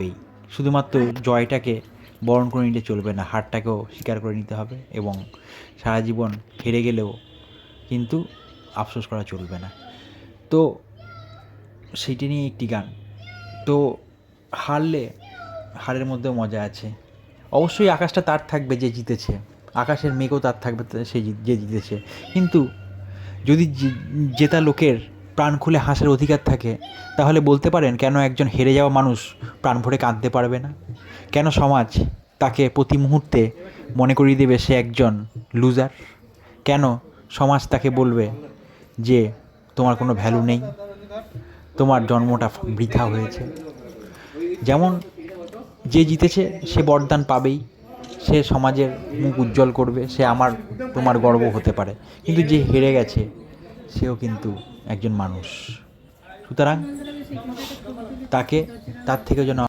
থাকবেই। শুধুমাত্র জয়টাকে বরণ করে নিতে চলবে না, হারটাকেও স্বীকার করে নিতে হবে এবং সারা জীবন হেরে গেলেও কিন্তু আফসোস করা চলবে না। তো সেইটি নিয়ে একটি গান। তো হারলে হারের মধ্যেও মজা আছে। অবশ্যই আকাশটা তার থাকবে যে জিতেছে, আকাশের মেঘও তার থাকবে সে যে জিতেছে। কিন্তু যদি জেতা লোকের প্রাণ খুলে হাসার অধিকার থাকে, তাহলে বলতে পারেন কেন একজন হেরে যাওয়া মানুষ প্রাণ ভরে কাঁদতে পারবে না? কেন সমাজ তাকে প্রতি মুহূর্তে মনে করিয়ে দেবে সে একজন লুজার কেন সমাজ তাকে বলবে যে তোমার কোনো ভ্যালু নেই, তোমার জন্মটা বৃথা হয়েছে। যেমন যে জিতেছে, সে বরদান পাবেই। সে সমাজের মুখ উজ্জ্বল করবে, সে আমার, তোমার গর্ব হতে পারে। কিন্তু যে হেরে গেছে সেও কিন্তু একজন মানুষ। সুতরাং তাকে তার থেকে যেন